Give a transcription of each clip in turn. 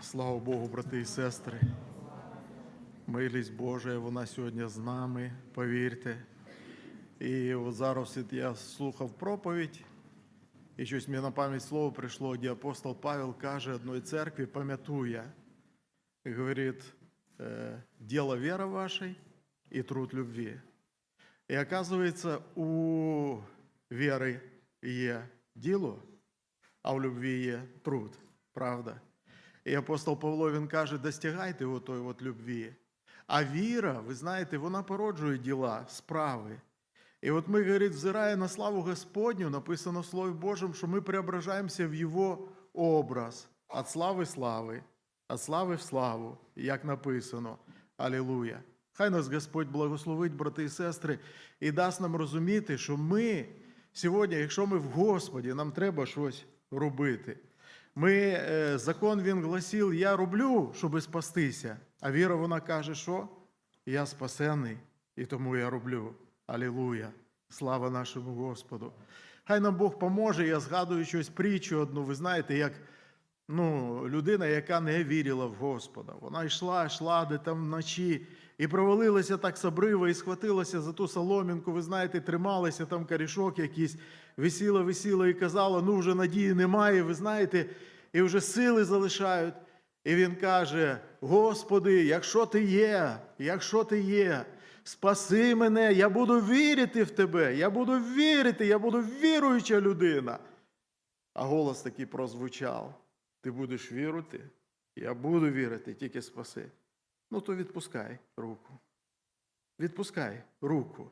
Слава Богу, брати і сестри. Милість Божа, вона сьогодні з нами, повірте. І от зараз я слухав проповідь, і щось мені на пам'ять слово прийшло, де апостол Павел каже одної церкві, пам'ятує, говорить, е, діло віри вашої і труд любві. І оказується, у віри є діло, а в любві є труд, правда? І апостол Павло він каже, достигайте отої от любві. А віра, ви знаєте, вона породжує діла, справи. І от ми, говорить, взирає на славу Господню, написано в Слові Божому, що ми преображаємося в Його образ. От слави слави, от слави в славу, як написано. Алілуя. Хай нас Господь благословить, брати і сестри, і дасть нам розуміти, що ми сьогодні, якщо ми в Господі, нам треба щось робити. Ми, е, закон він гласив, я роблю, щоб спастися. А віра вона каже, що я спасений, і тому я роблю. Алілуя! Слава нашому Господу! Хай нам Бог поможе. Я згадую щось притчу одну. Ви знаєте, як ну, людина, яка не вірила в Господа. Вона йшла, йшла де там вночі і провалилася так з і схватилася за ту соломінку. Ви знаєте, трималася там корішок якийсь, висіла, висіла і казала, ну вже надії немає, ви знаєте, і вже сили залишають. І він каже: Господи, якщо ти є, якщо ти є, спаси мене, я буду вірити в тебе, я буду вірити, я буду віруюча людина. А голос такий прозвучав: ти будеш вірити? Я буду вірити, тільки спаси. Ну, то відпускай руку. Відпускай руку.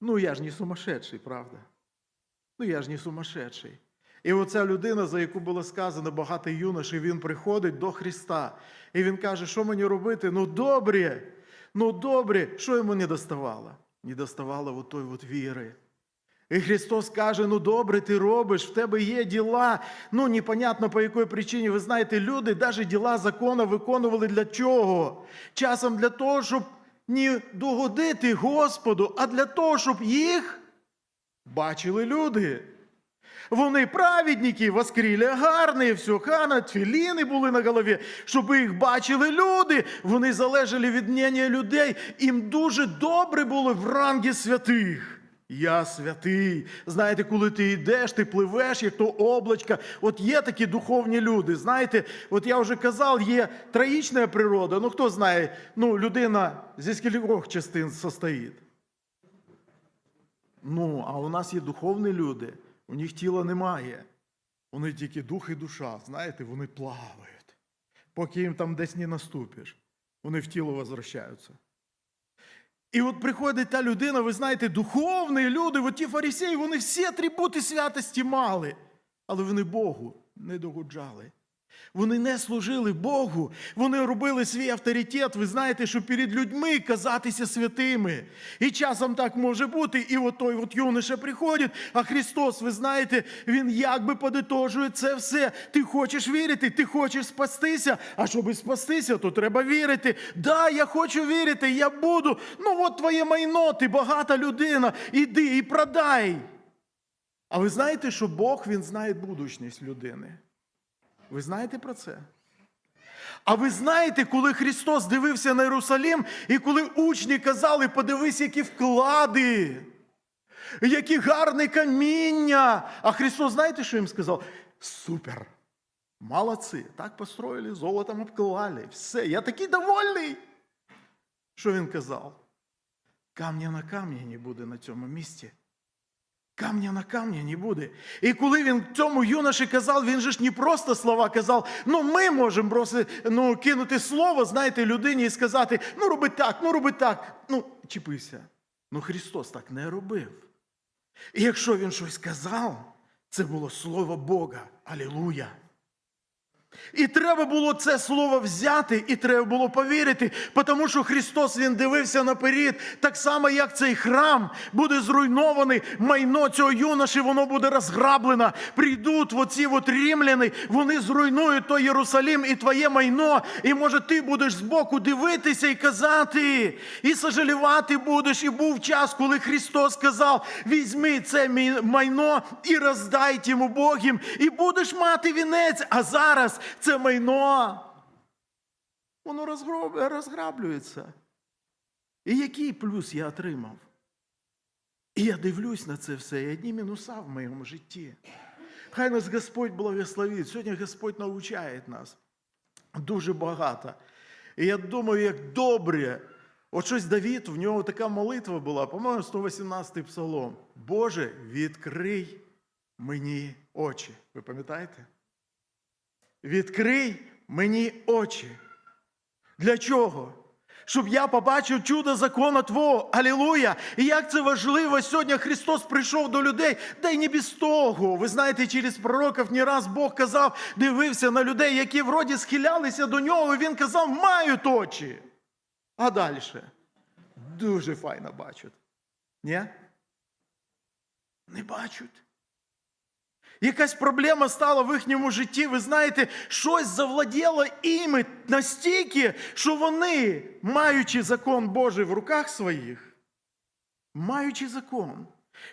Ну, я ж не сумасшедший, правда? Ну, я ж не сумасшедший. І оця людина, за яку було сказано багато юношей, він приходить до Христа. І він каже, що мені робити? Ну добре, ну добре, що йому не доставало? Не доставало от от віри. І Христос каже: ну добре, ти робиш, в тебе є діла. Ну, непонятно по якій причині. Ви знаєте, люди навіть діла закону виконували для чого? Часом для того, щоб не догодити Господу, а для того, щоб їх бачили люди. Вони праведники, воскрілі гарні, все хана, тфіліни були на голові, щоб їх бачили люди. Вони залежали від мнення людей. Їм дуже добре було в рангі святих. Я святий. Знаєте, коли ти йдеш, ти пливеш, як то облачка. От є такі духовні люди. Знаєте, от я вже казав, є троїчна природа. Ну хто знає, ну людина зі скількох частин состоїть. Ну, а у нас є духовні люди, у них тіла немає. Вони тільки дух і душа, знаєте, вони плавають. Поки їм там десь не наступиш, вони в тіло возвращаються. І от приходить та людина, ви знаєте, духовні люди, от ті фарисеї, вони всі атрибути святості мали, але вони Богу не догоджали. Вони не служили Богу, вони робили свій авторитет, ви знаєте, що перед людьми казатися святими. І часом так може бути. І от той от юноша приходить, а Христос, ви знаєте, Він якби подитожує це все. Ти хочеш вірити, ти хочеш спастися. А щоб спастися, то треба вірити. Да, я хочу вірити, я буду. Ну от твоє майно, ти багата людина. Іди і продай. А ви знаєте, що Бог Він знає будучність людини. Ви знаєте про це? А ви знаєте, коли Христос дивився на Єрусалим, і коли учні казали, подивись, які вклади, які гарне каміння. А Христос, знаєте, що їм сказав? Супер! Молодці, так построїли, золотом обклали. Все, я такий довольний. Що він казав? Камня на камні не буде на цьому місці. Камня на камня не буде. І коли він цьому юноші казав, він же ж не просто слова казав, ну ми можемо просто ну, кинути слово, знаєте, людині і сказати, ну роби так, ну роби так. Ну, чіпися. Ну Христос так не робив. І якщо він щось казав, це було слово Бога. Алілуя. І треба було це слово взяти, і треба було повірити, тому що Христос Він дивився наперед, так само, як цей храм буде зруйнований, майно цього юноші, воно буде розграблено. Прийдуть оці от рімляни, вони зруйнують той Єрусалим і твоє майно. І може ти будеш збоку дивитися і казати, і сожалівати будеш. І був час, коли Христос сказав: візьми це майно і роздай йому Богім, і будеш мати вінець. А зараз це майно. Воно розграблюється. І який плюс я отримав? І я дивлюсь на це все, і одні мінуса в моєму житті. Хай нас Господь благословить. Сьогодні Господь навчає нас дуже багато. І я думаю, як добре. От щось Давід, в нього така молитва була, по-моєму, 118-й псалом. Боже, відкрий мені очі. Ви пам'ятаєте? Відкрий мені очі. Для чого? Щоб я побачив чудо закона Твого. Алілуя! І як це важливо, сьогодні Христос прийшов до людей, та й не без того. Ви знаєте, через пророків не раз Бог казав, дивився на людей, які вроді схилялися до нього, і він казав, мають очі. А далі дуже файно бачать. Ні? Не бачать. Якась проблема стала в їхньому житті, ви знаєте, щось завладіло іми настільки, що вони, маючи закон Божий в руках своїх, маючи закон,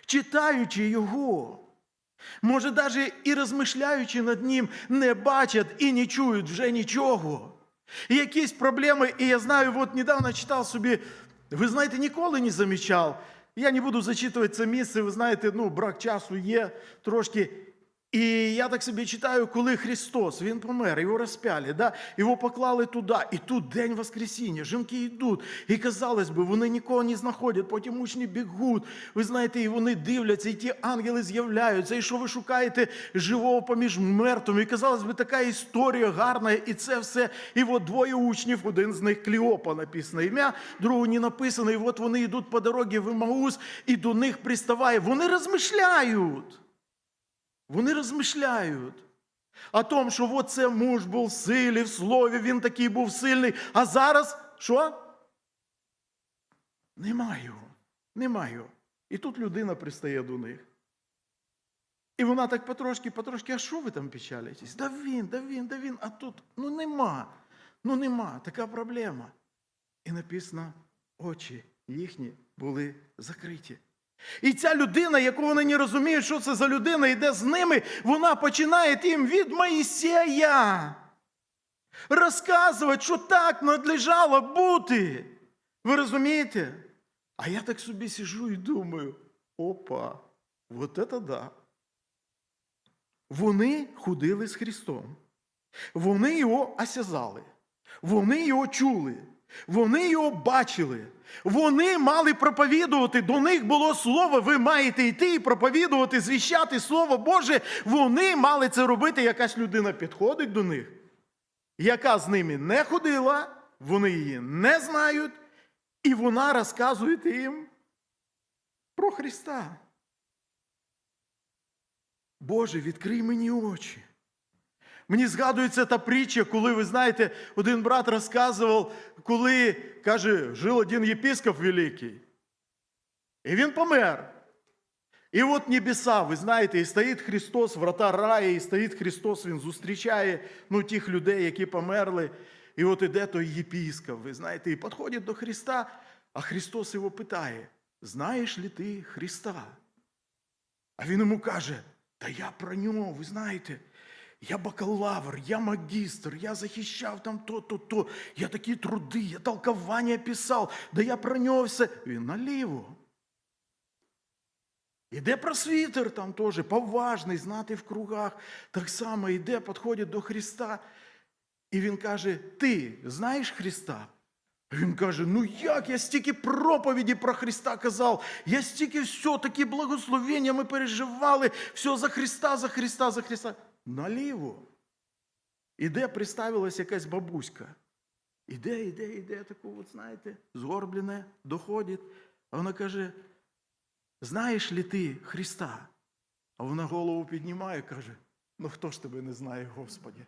читаючи його, може, навіть і розмишляючи над ним, не бачать і не чують вже нічого. Якісь проблеми, і я знаю, от недавно читав собі, ви знаєте, ніколи не замічав. Я не буду зачитувати це місце, ви знаєте, ну, брак часу є трошки. І я так собі читаю, коли Христос, Він помер, його розпяли, да? його поклали туди, і тут день Воскресіння, жінки йдуть. І казалось би, вони нікого не знаходять, потім учні бігуть. Ви знаєте, і вони дивляться, і ті ангели з'являються, і що ви шукаєте живого поміж мертвими. І казалось би, така історія гарна, і це все. І от двоє учнів, один з них Кліопа написано ім'я, другого не написано. І от вони йдуть по дорозі в Имаус, і до них приставає. Вони розмишляють. Вони розмишляють о тому, що от це муж був в силі, в слові, він такий був сильний. А зараз що? Нема його. Нема його. І тут людина пристає до них. І вона так потрошки, потрошки, а що ви там печалитесь? Да він, да він, да він, а тут ну нема. Ну нема, така проблема. І написано, очі їхні були закриті. І ця людина, яку вони не розуміють, що це за людина, йде з ними, вона починає їм від Моїсея розказувати, що так надлежало бути. Ви розумієте? А я так собі сижу і думаю: опа, от це да. Вони ходили з Христом. Вони його осязали. Вони його чули. Вони його бачили. Вони мали проповідувати. До них було слово. Ви маєте йти і проповідувати, звіщати Слово Боже. Вони мали це робити. Якась людина підходить до них, яка з ними не ходила, вони її не знають, і вона розказує їм про Христа. Боже, відкрий мені очі. Мені згадується та притча, коли, ви знаєте, один брат розказував, коли, каже, жив один єпископ великий. І він помер. І от небеса, ви знаєте, і стоїть Христос, врата раю, і стоїть Христос, Він зустрічає ну, тих людей, які померли. І от іде той єпископ, ви знаєте, і підходить до Христа, а Христос його питає: знаєш ли ти Христа? А він йому каже, та я про нього, ви знаєте, я бакалавр, я магістр, я захищав там то, то. Я такі труди, я толкування писав, да я про нього все. Він наліво. Іде просвітер там теж, поважний, знати в кругах. Так само йде, підходить до Христа. І він каже: Ти знаєш Христа? Він каже: Ну як? Я стільки проповіді про Христа казав, я стільки все, такі благословення ми переживали, все за Христа, за Христа, за Христа. Наліво. Іде, приставилась якась бабуська. Іде, іде, іде, таку, от, знаєте, згорблене, доходить. А вона каже: знаєш ли ти Христа? А вона голову піднімає і каже: Ну хто ж тебе не знає, Господі?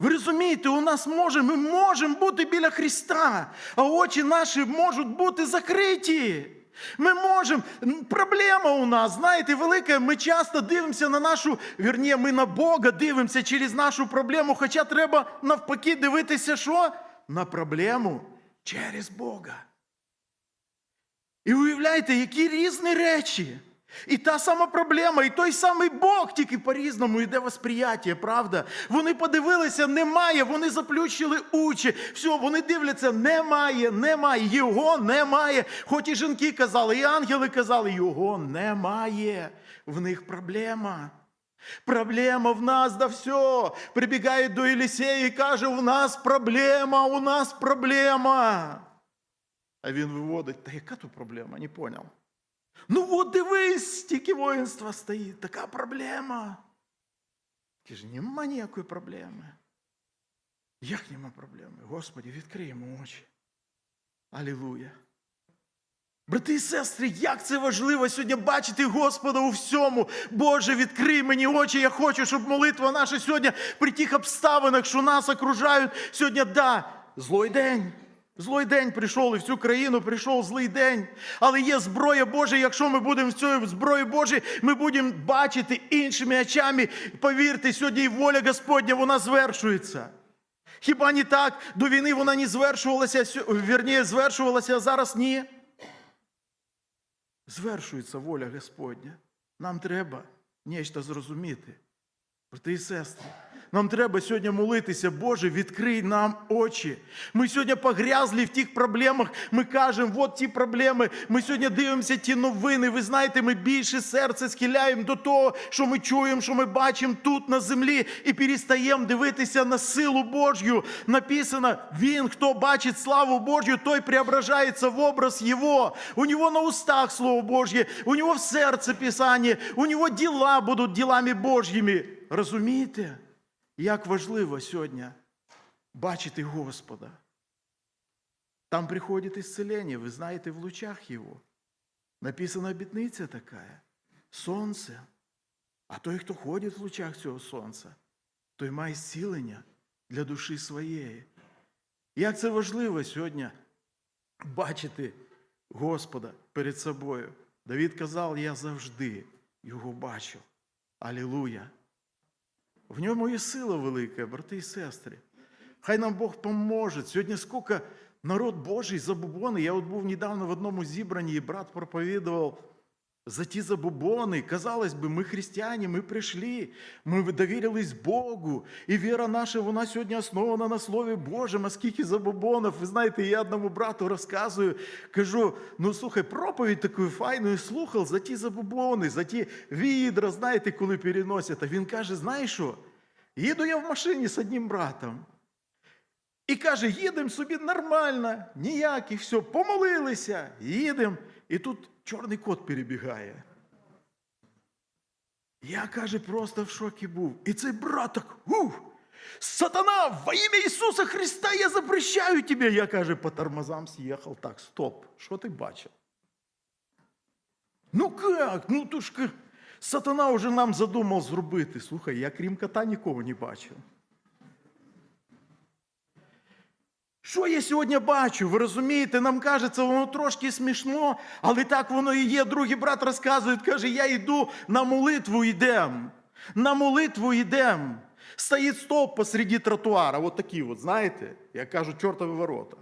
Ви розумієте, у нас може, ми можемо бути біля Христа, а очі наші можуть бути закриті. Ми можемо. Проблема у нас, знаєте, велика. Ми часто дивимося на нашу, вірні, ми на Бога дивимося через нашу проблему, хоча треба навпаки дивитися, що? На проблему через Бога. І уявляєте, які різні речі. І та сама проблема, і той самий Бог, тільки по-різному йде восприяття, правда? Вони подивилися, немає, вони заплющили очі. Все, вони дивляться, немає, немає, його немає. Хоч і жінки казали, і ангели казали, його немає. В них проблема. Проблема в нас, да все. Прибігає до Єлісея і каже, у нас проблема, у нас проблема. А він виводить, та яка тут проблема? Не поняв. Ну от дивись, стільки воїнства стоїть, така проблема. Каже, нема ніякої проблеми. Як нема проблеми? Господи, відкриємо очі. Алілуя. Брати і сестри, як це важливо сьогодні бачити Господа у всьому. Боже, відкрий мені очі. Я хочу, щоб молитва наша сьогодні при тих обставинах, що нас окружають. Сьогодні, да, злой день. Злой день прийшов і в цю країну прийшов злий день. Але є зброя Божа. Якщо ми будемо в цій зброї Божій, ми будемо бачити іншими очами. Повірте, сьогодні воля Господня вона звершується. Хіба не так? До війни вона не звершувалася, вірніше, звершувалася, а зараз ні. Звершується воля Господня. Нам треба нечто зрозуміти. Брати і сестри, нам треба сьогодні молитися, Боже, відкрий нам очі. Ми сьогодні погрязли в тих проблемах. Ми кажемо, от ті проблеми. Ми сьогодні дивимося ті новини. Ви знаєте, ми більше серце схиляємо до того, що ми чуємо, що ми бачимо тут на землі, і перестаємо дивитися на силу Божю. Написано: Він, хто бачить славу Божю, той преображається в образ Його. У нього на устах Слово Божє, у нього в серце Писання, у нього діла будуть ділами Божніми. Розумієте, як важливо сьогодні бачити Господа? Там приходит исцеление, вы знаете, в лучах Его. Написана обітниця така. Сонце. А той, хто ходить в лучах цього сонця, той має зцілення для душі своєї. Як це важливо сьогодні бачити Господа перед собою. Давід казав, я завжди його бачив. Алілуя! В ньому є сила велика, брати і сестри. Хай нам Бог поможе. Сьогодні скільки народ Божий забубони. Я от був недавно в одному зібранні, і брат проповідував за ті забубони. Казалось би, ми християни, ми прийшли, ми довірились Богу. І віра наша, вона сьогодні основана на Слові Божому. А скільки забубонів. Ви знаєте, я одному брату розказую, кажу: ну слухай, проповідь таку файну і слухав за ті забубони, за ті відра, знаєте, коли переносять. А він каже: знаєш що? Їду я в машині з одним братом. І каже, їдемо собі нормально, ніяких, все, помолилися, їдемо. І тут чорний кот перебігає. Я, каже, просто в шокі був. І цей брат так, ух, сатана, во ім'я Ісуса Христа я запрещаю тебе. Я, каже, по тормозам з'їхав. Так, стоп, що ти бачив? Ну як? Ну то ж сатана вже нам задумав зробити. Слухай, я крім кота нікого не бачив. Що я сьогодні бачу? Ви розумієте, нам кажеться, воно трошки смішно, але так воно і є. Другий брат розказує, каже, я йду на молитву йдем. На молитву йдем. Стоїть стовп посреди тротуара, от такі, от, знаєте, як кажуть, чортові ворота.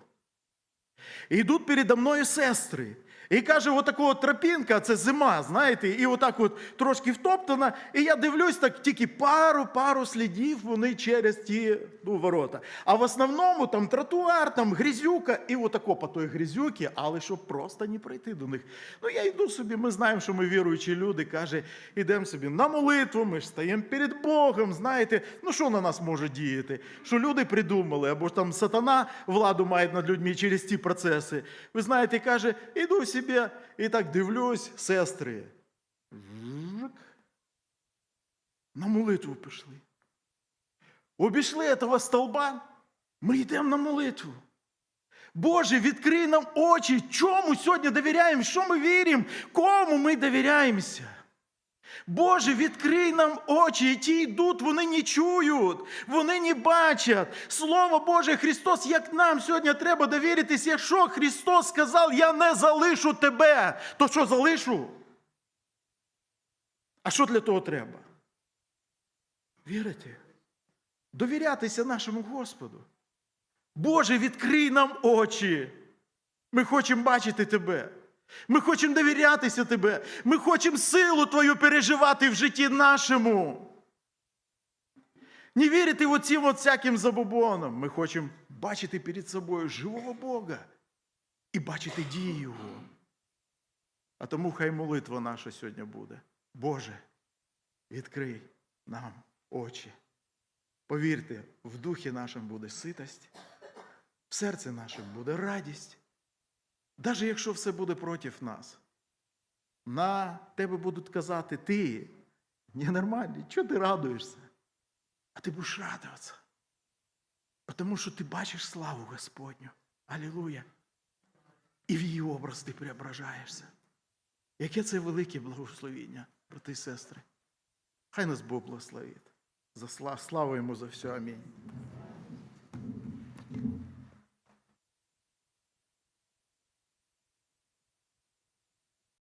І йдуть передо мною сестри. І каже, отака от тропінка, це зима, знаєте, і отак от трошки втоптана. І я дивлюсь, так тільки пару-пару слідів вони через ті ну, ворота. А в основному там тротуар, там грязюка, і отако по той грязюки, але щоб просто не прийти до них. Ну я йду собі, ми знаємо, що ми віруючі люди, каже, ідемо собі на молитву, ми ж стаємо перед Богом, знаєте, ну що на нас може діяти? Що люди придумали, або ж там сатана владу має над людьми через ті процеси. Ви знаєте, каже, іду собі і так дивлюсь, сестри. На молитву пішли. Обійшли этого столба, ми йдемо на молитву. Боже, відкрий нам очі, чому сьогодні довіряємо, що ми віримо, кому ми довіряємося. Боже, відкрий нам очі, і ті йдуть, вони не чують, вони не бачать. Слово Боже, Христос, як нам сьогодні треба довіритися, якщо Христос сказав, я не залишу тебе, то що залишу? А що для того треба? Вірите? Довірятися нашому Господу. Боже, відкрий нам очі. Ми хочемо бачити Тебе. Ми хочемо довірятися Тебе. Ми хочемо силу Твою переживати в житті нашому. Не вірити в оцім от всяким забобонам. Ми хочемо бачити перед собою живого Бога і бачити дії Його. А тому хай молитва наша сьогодні буде. Боже, відкрий нам очі. Повірте, в духі нашому буде ситость, в серці нашому буде радість. Навіть якщо все буде проти нас, на тебе будуть казати, ти ненормальний, чого ти радуєшся? А ти будеш радуватися. Тому що ти бачиш славу Господню. Алілуя. І в її образ ти преображаєшся. Яке це велике благословіння, брати і сестри. Хай нас Бог благословить. За славу йому за все. Амінь.